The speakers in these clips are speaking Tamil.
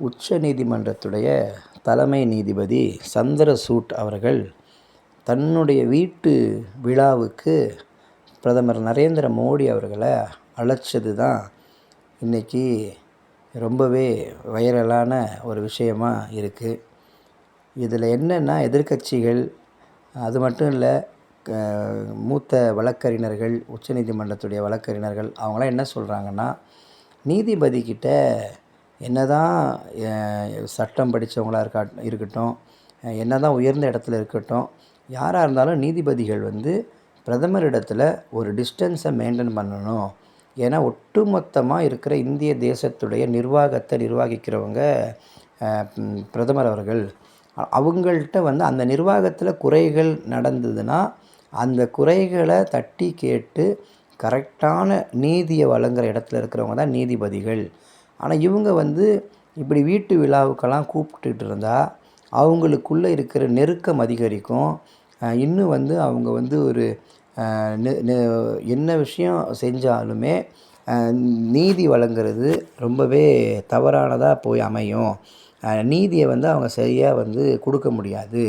உச்ச நீதிமன்றத்துடைய தலைமை நீதிபதி சந்திரசூட் அவர்கள் தன்னுடைய வீட்டு விழாவுக்கு பிரதமர் நரேந்திர மோடி அவர்களை அழைச்சது தான் இன்றைக்கி ரொம்பவே வைரலான ஒரு விஷயமாக இருக்குது இதில் என்னென்னா எதிர்க்கட்சிகள் அது மட்டும் இல்லை மூத்த வழக்கறிஞர்கள் உச்சநீதிமன்றத்துடைய வழக்கறிஞர்கள் அவங்களாம் என்ன சொல்கிறாங்கன்னா நீதிபதிக்கிட்ட என்ன தான் சட்டம் படித்தவங்களா இருக்கா இருக்கட்டும் என்ன தான் உயர்ந்த இடத்துல இருக்கட்டும் யாராக இருந்தாலும் நீதிபதிகள் வந்து பிரதமரிடத்தில் ஒரு டிஸ்டன்ஸை மெயின்டைன் பண்ணணும். ஏன்னா ஒட்டுமொத்தமாக இருக்கிற இந்திய தேசத்துடைய நிர்வாகத்தை நிர்வகிக்கிறவங்க பிரதமர் அவர்கள். அவங்கள்ட்ட வந்து அந்த நிர்வாகத்தில் குறைகள் நடந்ததுன்னா அந்த குறைகளை தட்டி கேட்டு கரெக்டான நீதியை வழங்குகிற இடத்துல இருக்கிறவங்க தான் நீதிபதிகள். ஆனால் இவங்க வந்து இப்படி வீட்டு விழாவுக்கெல்லாம் கூப்பிட்டுட்டு இருந்தால் அவங்களுக்குள்ளே இருக்கிற நெருக்கம் அதிகரிக்கும். இன்னும் வந்து அவங்க வந்து ஒரு என்ன விஷயம் செஞ்சாலுமே நீதி வழங்குறது ரொம்பவே தவறானதாக போய் அமையும். நீதியை வந்து அவங்க சரியாக வந்து கொடுக்க முடியாது.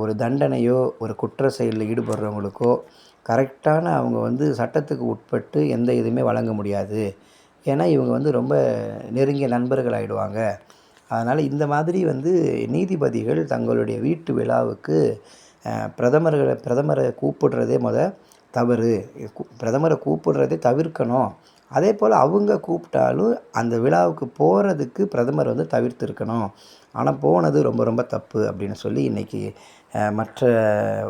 ஒரு தண்டனையோ ஒரு குற்ற செயலில் ஈடுபடுறவங்களுக்கோ கரெக்டான அவங்க வந்து சட்டத்துக்கு உட்பட்டு எந்த இதுவுமே வழங்க முடியாது. ஏன்னா இவங்க வந்து ரொம்ப நெருங்கிய நண்பர்கள் ஆகிடுவாங்க அதனால் இந்த மாதிரி வந்து நீதிபதிகள் தங்களுடைய வீட்டு விழாவுக்கு பிரதமர்களை பிரதமரை கூப்பிடுறதே முத தவறு. பிரதமரை கூப்பிடுறதே தவிர்க்கணும். அதே போல் அவங்க கூப்பிட்டாலும் அந்த விழாவுக்கு போகிறதுக்கு பிரதமர் வந்து தவிர்த்துருக்கணும். ஆனால் போனது ரொம்ப ரொம்ப தப்பு அப்படின்னு சொல்லி இன்றைக்கி மற்ற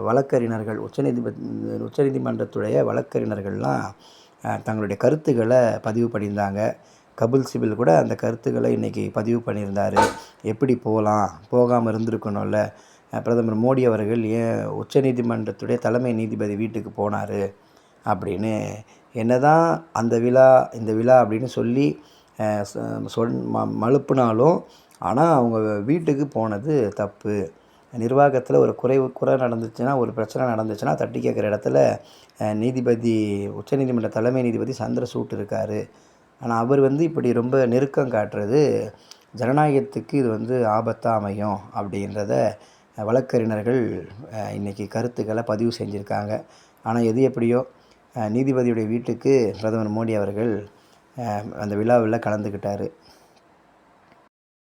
வழக்கறிஞர்கள் உச்சநீதிபதி உச்சநீதிமன்றத்துடைய வழக்கறிஞர்கள்லாம் தங்களுடைய கருத்துக்களை பதிவு பண்ணியிருந்தாங்க. கபில் சிபில் கூட அந்த கருத்துக்களை இன்றைக்கி பதிவு பண்ணியிருந்தார். எப்படி போகலாம்? போகாமல் இருந்திருக்கணும்ல. பிரதமர் மோடி அவர்கள் ஏன் உச்சநீதிமன்றத்துடைய தலைமை நீதிபதி வீட்டுக்கு போனார்? அப்படின்னு என்ன தான் அந்த விழா இந்த விழா அப்படின்னு சொல்லி சொல் ம மழுப்புனாலும் ஆனால் அவங்க வீட்டுக்கு போனது தப்பு. நிர்வாகத்தில் ஒரு குறைவு குறை நடந்துச்சுன்னா ஒரு பிரச்சனை நடந்துச்சுன்னா தட்டி கேட்குற இடத்துல நீதிபதி உச்சநீதிமன்ற தலைமை நீதிபதி சந்திரசூட் இருக்கார். ஆனால் அவர் வந்து இப்படி ரொம்ப நெருக்கம் காட்டுறது ஜனநாயகத்துக்கு இது வந்து ஆபத்தாக அமையும் அப்படின்றத வழக்கறிஞர்கள் இன்றைக்கி கருத்துக்களை பதிவு செஞ்சுருக்காங்க. ஆனால் எது எப்படியோ நீதிபதியுடைய வீட்டுக்கு பிரதமர் மோடி அவர்கள் அந்த விழாவில் கலந்துக்கிட்டார்